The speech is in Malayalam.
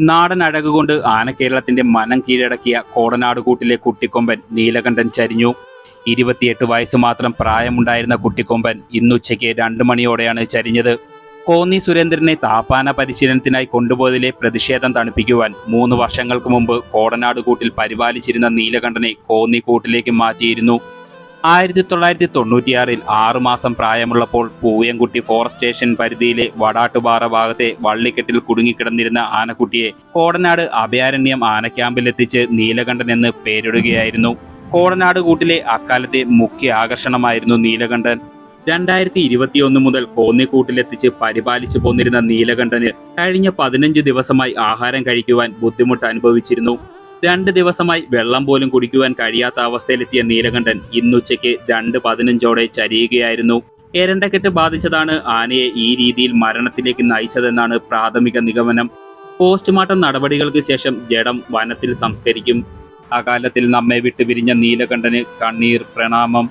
നാടൻ അഴകുകൊണ്ട് ആനക്കേരളത്തിന്റെ മനം കീഴടക്കിയ കോടനാട് കൂട്ടിലെ കുട്ടിക്കൊമ്പൻ നീലകണ്ഠൻ ചരിഞ്ഞു. ഇരുപത്തിയെട്ട് വയസ്സ് മാത്രം പ്രായമുണ്ടായിരുന്ന കുട്ടിക്കൊമ്പൻ ഇന്നുച്ചയ്ക്ക് രണ്ട് മണിയോടെയാണ് ചരിഞ്ഞത്. കോന്നി സുരേന്ദ്രനെ താപ്പാന പരിശീലനത്തിനായി കൊണ്ടുപോയതിലെ പ്രതിഷേധം തണുപ്പിക്കുവാൻ മൂന്ന് വർഷങ്ങൾക്ക് മുമ്പ് കോടനാട് കൂട്ടിൽ പരിപാലിച്ചിരുന്ന നീലകണ്ഠനെ കോന്നി കൂട്ടിലേക്ക് മാറ്റിയിരുന്നു. ആയിരത്തി തൊള്ളായിരത്തി തൊണ്ണൂറ്റിയാറിൽ ആറുമാസം പ്രായമുള്ളപ്പോൾ പൂയംകുട്ടി ഫോറസ്റ്റ് സ്റ്റേഷൻ പരിധിയിലെ വടാട്ടുപാറ ഭാഗത്തെ വള്ളിക്കെട്ടിൽ കുടുങ്ങിക്കിടന്നിരുന്ന ആനക്കുട്ടിയെ കോടനാട് അഭയാരണ്യം ആനക്യാമ്പിലെത്തിച്ച് നീലകണ്ഠൻ എന്ന് പേരിടുകയായിരുന്നു. കോടനാട് കൂട്ടിലെ അക്കാലത്തെ മുഖ്യ ആകർഷണമായിരുന്നു നീലകണ്ഠൻ. രണ്ടായിരത്തി ഇരുപത്തിയൊന്ന് മുതൽ കോന്നിക്കൂട്ടിലെത്തിച്ച് പരിപാലിച്ചു പോന്നിരുന്ന നീലകണ്ഠന് കഴിഞ്ഞ പതിനഞ്ച് ദിവസമായി ആഹാരം കഴിക്കുവാൻ ബുദ്ധിമുട്ട് അനുഭവിച്ചിരുന്നു. രണ്ട് ദിവസമായി വെള്ളം പോലും കുടിക്കുവാൻ കഴിയാത്ത അവസ്ഥയിലെത്തിയ നീലകണ്ഠൻ ഇന്നുച്ചയ്ക്ക് രണ്ട് പതിനഞ്ചോടെ ചരിയുകയായിരുന്നു. എരണ്ടക്കെട്ട് ബാധിച്ചതാണ് ആനയെ ഈ രീതിയിൽ മരണത്തിലേക്ക് നയിച്ചതെന്നാണ് പ്രാഥമിക നിഗമനം. പോസ്റ്റ്മോർട്ടം നടപടികൾക്ക് ശേഷം ജഡം വനത്തിൽ സംസ്കരിക്കും. അകാലത്തിൽ നമ്മെ വിട്ടുപിരിഞ്ഞ നീലകണ്ഠന് കണ്ണീർ പ്രണാമം.